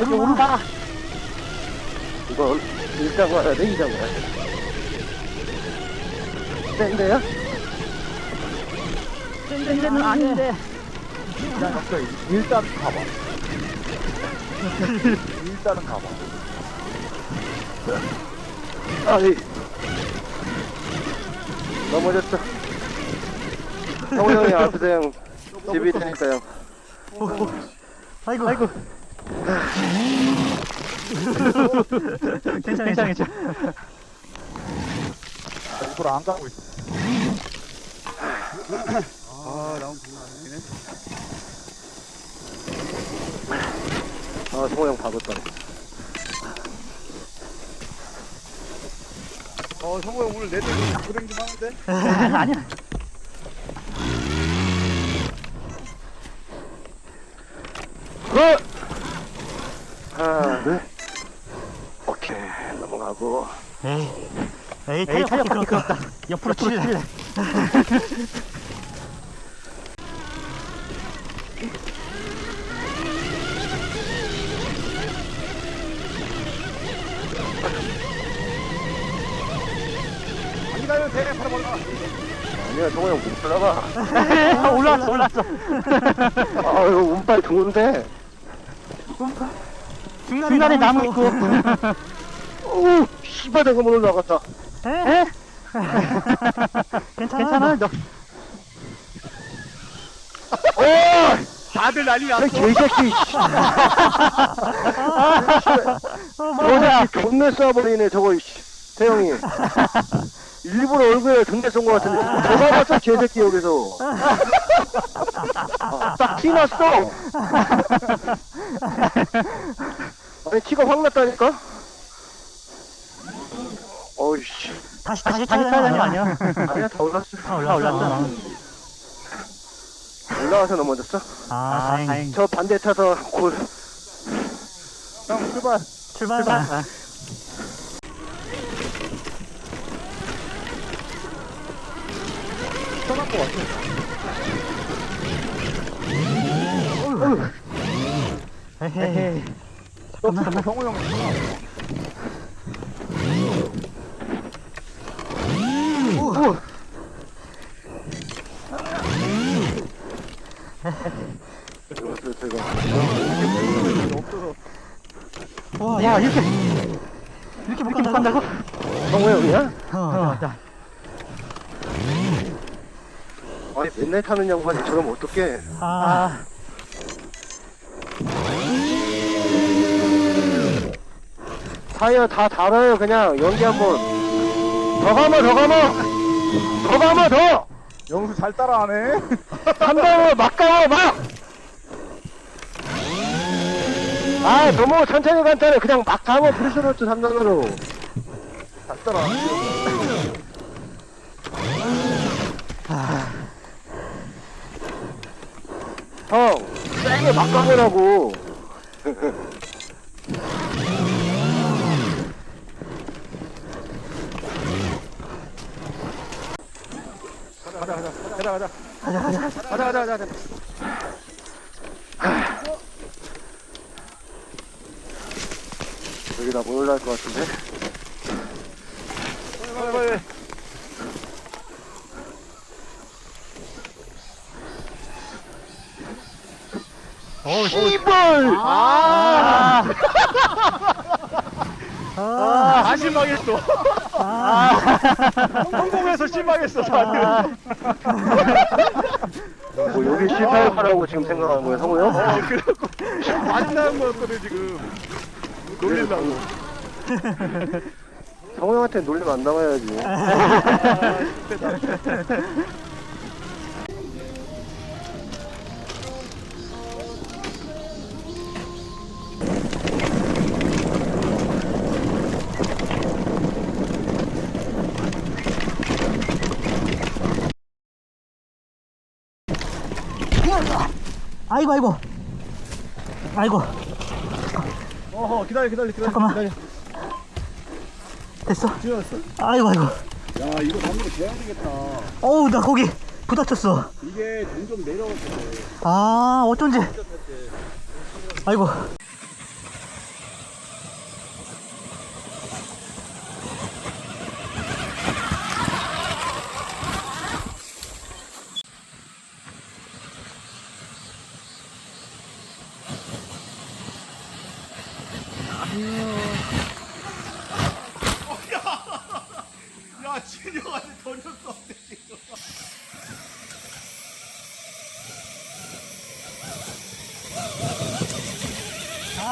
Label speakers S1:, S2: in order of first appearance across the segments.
S1: 여기 오르 오르다.
S2: 이건 1장 가야 돼, 2장 가야 돼. 센데요?
S1: 땡땡은 아닌데.
S3: 일단 가봐. 일단은 가봐.
S2: 아이. 넘어졌어. 성우 형이 형 집이 형.
S1: 아이고 아이고. 괜찮아 괜찮아 괜찮아.
S3: 일부러 안 가고 있어.
S2: 아, 성우 형 박았다.
S3: 어, 성호 형 오늘 내 때문에 고생 좀 하는데?
S1: 아니야.
S2: 어! 하나, 둘. 오케이, 넘어가고.
S1: 에이 에이 타이어 타이어 그렇다. 옆으로 칠래.
S3: 아니, 가요, 대, 바로 올라.
S2: 아니야, 성우 형못 올라가.
S1: 아, 올라왔어 올라왔어.
S2: 아, 이거 운빨 좋은데.
S1: 중간에 나무 있고.
S2: 오, 내가 못 올라갔다.
S1: 에? 괜찮아. 괜찮아. 너
S2: 오!
S3: 다들 난리
S2: 저
S3: 났어.
S2: 개새끼, 씨.
S1: 어, 뭐야?
S2: 존내 쏴버리네, 저거, 씨. 태영이. 일부러 얼굴에 존내 쏜것 같은데. 저가 봤어, 개새끼, 여기서. 아, 딱 티났어. 아니, 티가 확 났다니까? 어이씨.
S1: 다시 다시 다시 타야 되는 거 아니야?
S2: 아니야, 다 올랐어.
S1: 다 올랐어.
S2: 올라와서 넘어졌어?
S1: 아, 다행.
S2: 저 반대 타서 골.
S3: 형, 출발.
S1: 출발. 아.
S3: 떠날 것 같아.
S1: 에헤이.
S3: 잠깐만, 성호 형.
S2: 이것도 제가.
S3: 없어서.
S1: 와, 야 이렇게 이렇게 못 간다고?
S2: 성우 형이야?
S1: 어, 자.
S2: 아니, 맨날 타는 양반이 저러면 어떡해.
S1: 아,
S2: 타이어 다 달아요, 그냥. 연기 한 번. 더 가면, 더 가면! 더 가면, 더!
S3: 영수 잘 따라하네.
S2: 한 방울 막 가면, 막! 아, 너무 천천히 간다네. 그냥 막 가면 프리스로트 3단으로.
S3: 잘 따라하네.
S2: 형, 세게 막 가보라고.
S3: 가자, 가자, 가자, 가자. 가자, 가자, 가자, 가자, 가자.
S2: 여기 나못 올라갈 것 같은데?
S3: 빨리, 빨리, 빨리.
S1: 어우,
S2: 씨발!
S1: 아, 아,
S3: 아, 다 실망했어. 성공해서 실망했어, 다들.
S2: 뭐 여기 실패할 거라고 지금 생각하는 거야, 성우 형?
S3: 어, 그래갖고, 나온 거였거든, 지금. 놀린다고.
S2: 성우 형한테 놀리면 안 나와야지.
S1: 아 이고 아이고. 아이고.
S3: 어허 기다려 기다려 기다려
S1: 잠깐만.
S3: 기다려.
S1: 됐어?
S3: 지웠어?
S1: 아이고 아이고.
S3: 야 이거 담는 거 돼야 되겠다.
S1: 어우 나 거기 부닥쳤어.
S3: 이게 점점 내려올
S1: 때아 어쩐지. 아이고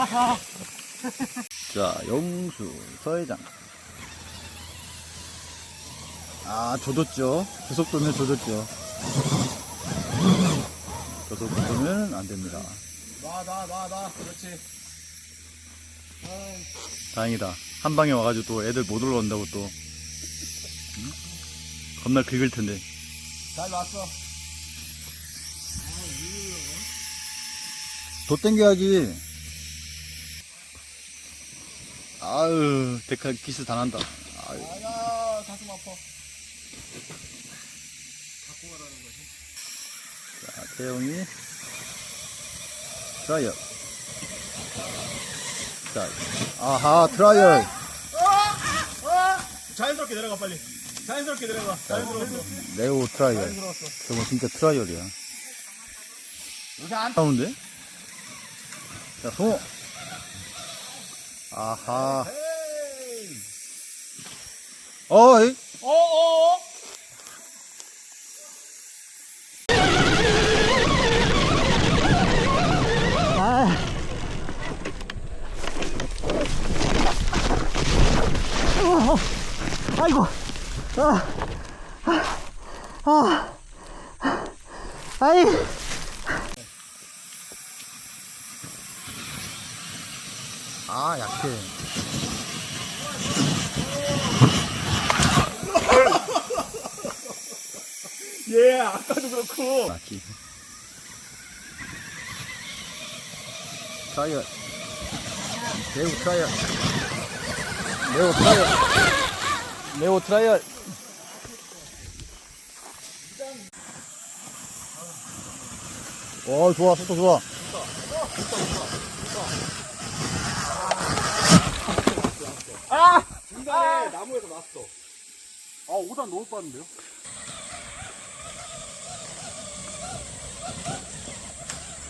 S4: 자, 영수, 서회장. 아, 조졌죠. 주속도면 조졌죠. 저속도면 안 됩니다.
S3: 놔 놔 놔 놔 그렇지
S4: 다행이다. 한 방에 와가지고 또 애들 못 올라온다고 또. 응? 겁나 긁을 텐데.
S3: 잘 놨어
S4: 더 땡겨야지. 아유, 데칼 기스 당한다. 아유.
S3: 아야 가슴 아파
S4: 자, 태영이. 트라이얼. 자, 아하, 트라이얼.
S3: 자연스럽게 내려가 빨리 자연스럽게 내려가 자연스러웠어
S4: 네오 트라이얼.
S3: 자연스러웠어
S4: 저거 진짜 트라이얼이야.
S3: 요새 안
S4: 나오는데? 자, 송호. 아하. 어이.
S3: 어어
S1: 아 어, 어. 아이고. 아, 아, 아, 아이
S4: 아, 약해.
S3: 예 아까도 그렇고
S4: 맞지. 트라이얼. 네오 트라이얼. 네오 트라이얼. 네오 트라이얼. 어, 좋아, 속도 좋아.
S3: 중간에 나무에서 났어 아 5단 너무 빠른데요?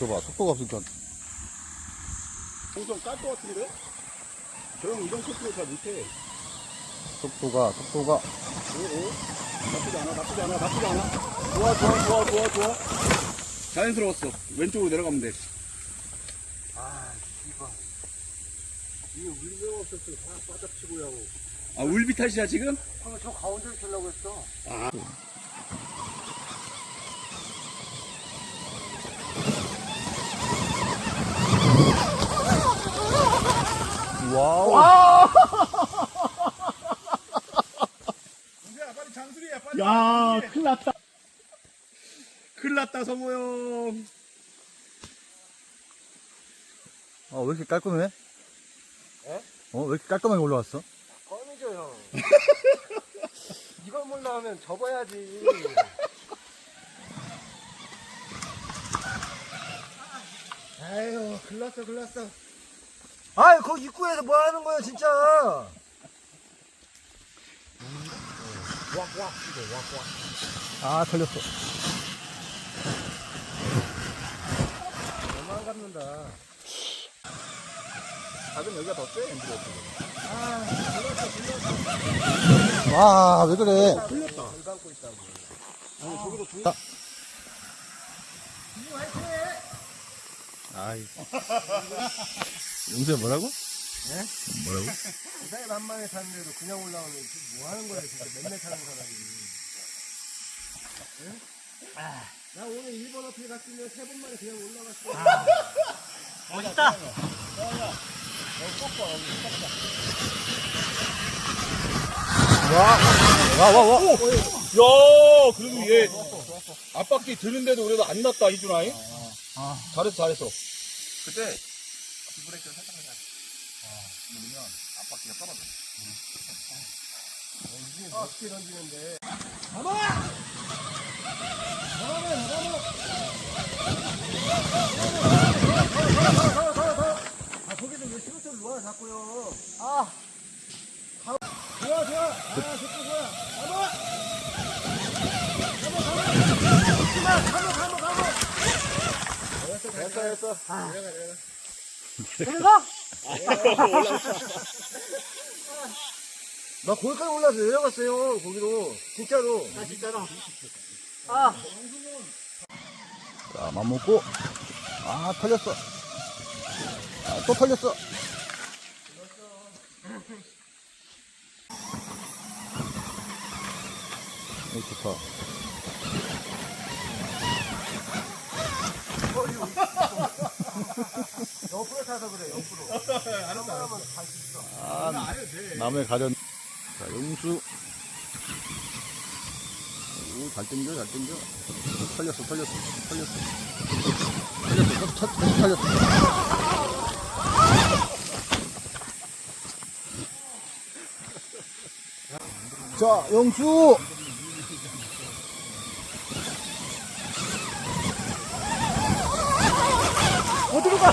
S4: 줘봐, 속도가 없으니까.
S3: 엄청 깔것 같은데? 저형 이런 코스를 잘 못해
S4: 속도가, 속도가.
S3: 오오 나쁘지 않아 나쁘지 않아 나쁘지 않아 좋아 좋아 좋아 좋아 좋아 자연스러웠어 왼쪽으로 내려가면 돼
S2: 이게 물병 없었으면 다 빠져치고요.
S3: 아, 울비 탓이야, 지금?
S2: 방금 저 가운데를 치려고 했어.
S4: 와우.
S3: 빨리 장수리야, 빨리. 야, 큰일 났다. 큰일 났다, 성호 형.
S4: 아, 왜 이렇게 깔끔해?
S2: 에?
S4: 어, 왜 이렇게 깔끔하게 올라왔어?
S2: 이걸 몰라 하면 접어야지. 아유, 글났어, 글났어. 아유, 그 입구에서 뭐 하는 거야, 진짜.
S4: 아, 걸렸어.
S2: 너무 안 갖는다.
S3: 작은 여기가 더 세, 엠브로.
S4: 와, 왜 그래?
S3: 저기도 두
S4: 딱. 아이. 용수야 뭐라고? 뭐라고?
S5: 부산에 만만에 사는데도 그냥 올라오면 뭐 하는 거야 진짜 맨날 타는 사람이 나 오늘 일본 어필 갔으면 세 번만에 그냥 올라갔어
S1: 멋있다.
S6: 야, 그래도 얘 앞바퀴 드는데도 그래도 안 났다 이준아이. 잘했어, 잘했어. 그때 브레이크를 살짝 해야 누르면 앞바퀴가 떨어져.
S5: 어떻게 던지는데 아 거기서 왜 스로틀 놓아 자꾸요 아 좋아 좋아 아 좋고 좋아 가봐 가봐 가봐 가봐 가봐 됐어 됐어 됐어 아 내려가 내려가 나 거기까지 올라서 내려갔어요 거기로 진짜로 아 진짜로 아
S4: 자, 맘 먹고. 아, 털렸어. 아, 또 털렸어. 오, 좋다.
S5: 옆으로 타서 그래 옆으로 알았어 알았어
S4: 아, 나무에 가전. 자, 용수. 오, 잘 땡겨, 잘 땡겨. 털렸어, 털렸어, 털렸어. 털렸어, 터, 터, 터, 털렸어. 자, 용수! 어디로 가?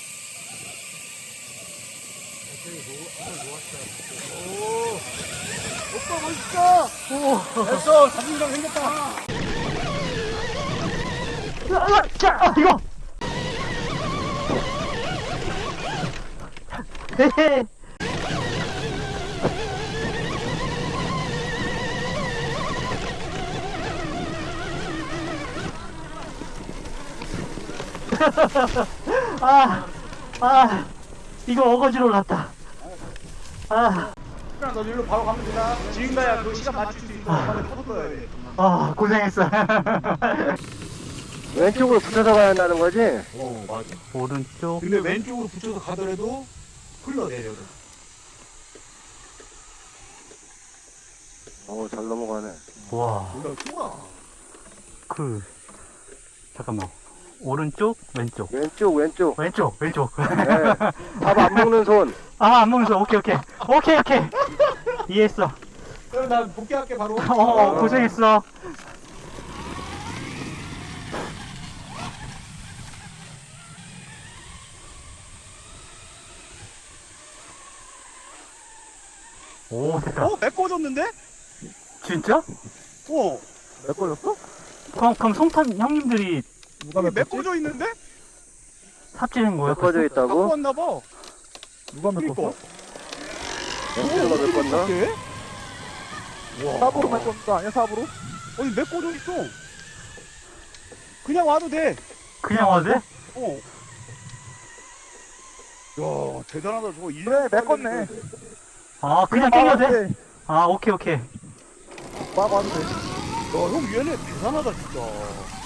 S5: 됐어 자신감 생겼다
S1: 아, 자, 아, 이거! 헤헤. 아, 아, 이거 어거지로 올랐다. 아,
S6: 너 일로 바로 가면 되나? 지금 가야 그 시간 맞출 수 포도 떠야 돼.
S1: 아, 고생했어.
S5: 왼쪽으로 붙여서 가야 한다는 거지?
S6: 어, 맞아.
S1: 오른쪽.
S6: 근데 왼쪽으로 붙여서 가더라도 흘러내려.
S5: 어잘 넘어가네
S1: 와,
S6: 올라 쏘아.
S1: 그, 잠깐만. 오른쪽, 왼쪽.
S5: 왼쪽 왼쪽
S1: 왼쪽, 왼쪽.
S5: 네. 밥안 먹는 손
S1: 아, 안 먹는서 오케이, 오케이. 오케이, 오케이. 이해했어.
S6: 그럼 난 복귀할게 바로.
S1: 어, 고생했어. 오, 됐다.
S6: 어, 맥 꺼졌는데?
S1: 진짜?
S6: 어,
S5: 몇 걸렸어?
S1: 그럼, 그럼 송탄 형님들이
S6: 누가 맥 꺼져 있는데?
S1: 거야?
S5: 몇 꺼져
S6: 갖고
S5: 있다고?
S6: 왔나 봐.
S4: 누가.
S5: 왼쪽으로 몇 건나?
S6: 어때?
S4: 삽으로 할 겁니다. 아니야, 삽으로?
S6: 아니 맥 꺼져 있어. 그냥 와도 돼.
S1: 그냥 와도 돼?
S6: 어. 야, 대단하다. 저거 일.
S4: 그래, 맥 껐네.
S1: 아, 그냥 땡겨도 돼? 아, 오케이, 오케이.
S4: 막 와도 돼.
S6: 야, 형 얘네 대단하다 진짜.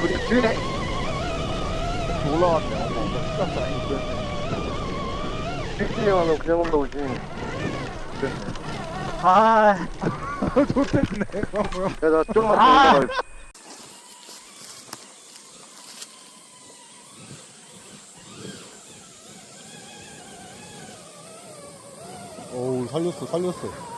S5: 그리 뒤에
S4: 올라왔네. 어머, 어머, 시작도 아니고.
S5: 빅스형 하면 그냥 올라오지
S1: 아,
S4: 좋겠네.
S5: 야나 좀만
S1: 아.
S5: 더 올라가
S4: 살렸어, 살렸어.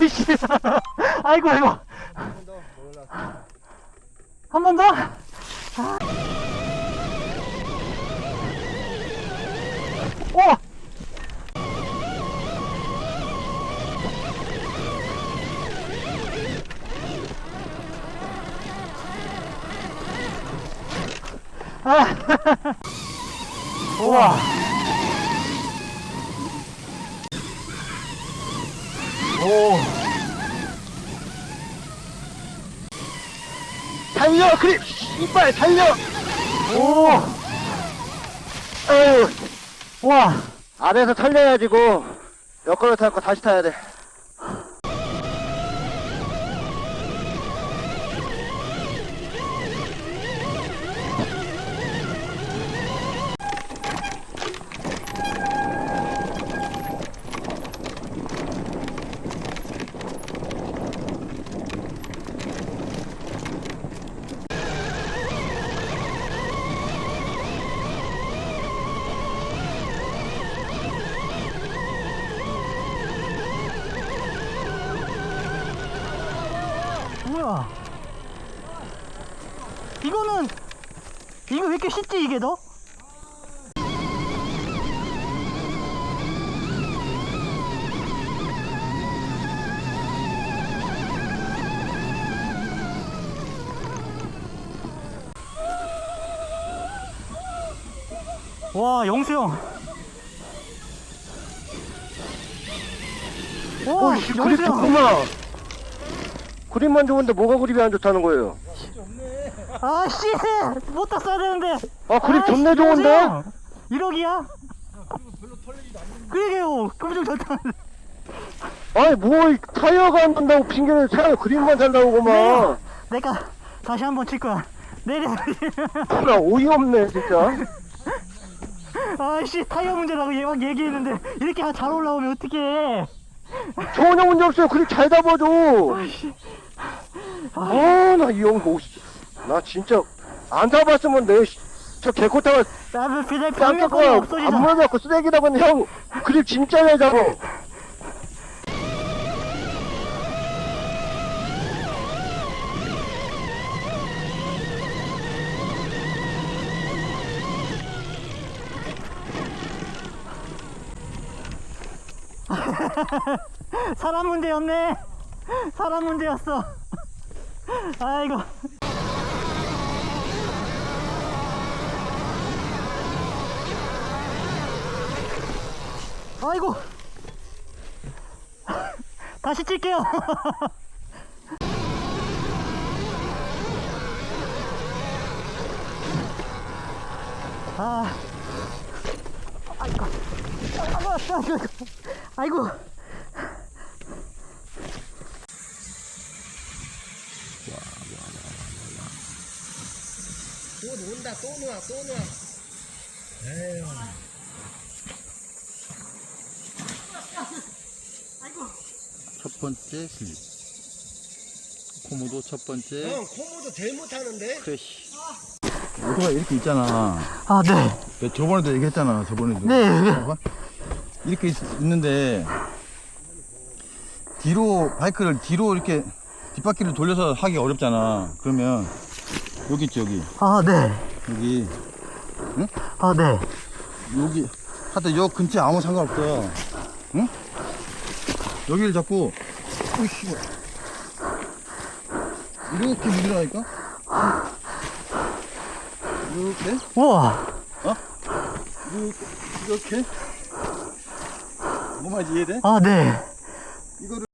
S1: 아이씨. 아이고, 아이고. 한 번 더? 아. 오! 아. 우와. 오.
S2: 달려 그립 이빨 달려
S1: 오.
S2: 에휴
S1: 와.
S2: 안에서 털려야지고 여권을 타고 다시 타야 돼
S1: 너? 와 영수 형. 와
S2: 그립
S1: 영수 형.
S2: 좋구만 그립만 좋은데 뭐가 그립이 안 좋다는 거예요
S1: 아씨 못 땄어야 되는데.
S2: 아 그립 존나 좋은데
S1: 영수 형. 1억이야? 그러게요. 잘 타는데.
S2: 아니 뭐 타이어가 안 난다고 핑계를 차라리 그립만 잘 나오고만
S1: 내려. 내가 다시 한번 칠 거야. 내려.
S2: 나 어이없네 진짜
S1: 아씨 타이어 문제라고 얘 막 얘기했는데 이렇게 잘 올라오면 어떡해.
S2: 전혀 문제 없어요 그립 잘 잡아줘 아나 이형 뭐, 씨. 나 진짜 안 타봤으면 내저 개코 타가
S1: 나는 그냥
S2: 깜짝 거야 안
S1: 없어지잖아.
S2: 물어갖고 쓰레기라고 했는데 형 그립 진짜 잘 잡아
S1: 사람 문제였네. 사람 문제였어. 아이고. 아이고. 다시 찔게요. 아. 아이고. 아이고. 아이고.
S4: 첫 번째 슬립. 코모도 첫 번째.
S2: 형 코모도 제일 못하는데
S4: 크래쉬. 요거가 이렇게 있잖아.
S1: 아, 네.
S4: 내가 저번에도 얘기했잖아, 저번에도.
S1: 네.
S4: 봐봐. 이렇게 있, 있는데, 뒤로, 바이크를 뒤로 이렇게 뒷바퀴를 돌려서 하기 어렵잖아. 그러면, 여기 있지, 여기.
S1: 아, 네.
S4: 여기,
S1: 아, 네.
S4: 여기. 하여튼 요 근처에 아무 상관없어. 응? 여기를 잡고, 으이씨. 이렇게 밀으라니까? 이렇게?
S1: 우와.
S4: 이렇게? 이렇게? 뭐 말인지 이해돼?
S1: 아, 네.
S4: 이거를